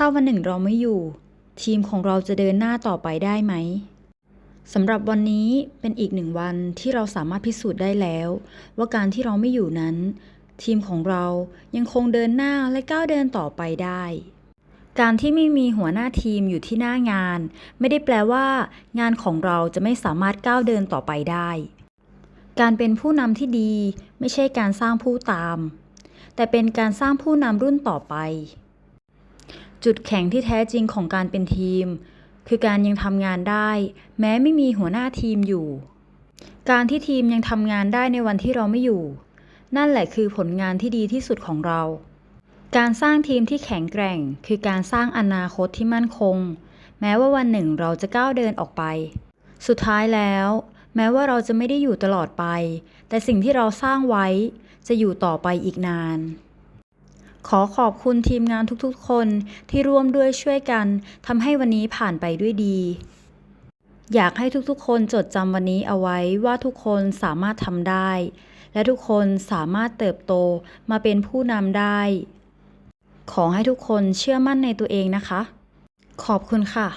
ถ้าวันหนึ่งเราไม่อยู่ ทีมของเราจะเดินหน้าต่อไปได้ไหมสำหรับวันนี้เป็นอีกหนึ่งวันที่เราสามารถพิสูจน์ได้แล้ว ว่าการที่เราไม่อยู่นั้น ทีมของเรายังคงเดินหน้าและก้าวเดินต่อไปได้ การที่ไม่มีหัวหน้าทีมอยู่ที่หน้างาน ไม่ได้แปลว่า งานของเราจะไม่สามารถก้าวเดินต่อไปได้ การเป็นผู้นำที่ดีไม่ใช่การสร้างผู้ตาม แต่เป็นการสร้างผู้นำรุ่นต่อไป จุดแข็งที่แท้จริงของการเป็นทีม คือการยังทำงานได้ แม้ไม่มีหัวหน้าทีมอยู่ การที่ทีมยังทำงานได้ในวันที่เราไม่อยู่ นั่นแหละคือผลงานที่ดีที่สุดของเรา การสร้างทีมที่แข็งแกร่ง คือการสร้างอนาคตที่มั่นคง แม้ว่าวันหนึ่งเราจะก้าวเดินออกไป สุดท้ายแล้ว แม้ว่าเราจะไม่ได้อยู่ตลอดไป แต่สิ่งที่เราสร้างไว้จะอยู่ต่อไปอีกนาน ขอขอบคุณทีมงานทุกๆ คนที่ร่วมด้วยช่วยกันทำให้วันนี้ผ่านไปด้วยดี อยากให้ทุกๆ คนจดจำวันนี้เอาไว้ว่าทุกคนสามารถทำได้ และทุกคนสามารถเติบโตมาเป็นผู้นำได้ ขอให้ทุกคนเชื่อมั่นในตัวเองนะคะ ขอบคุณค่ะ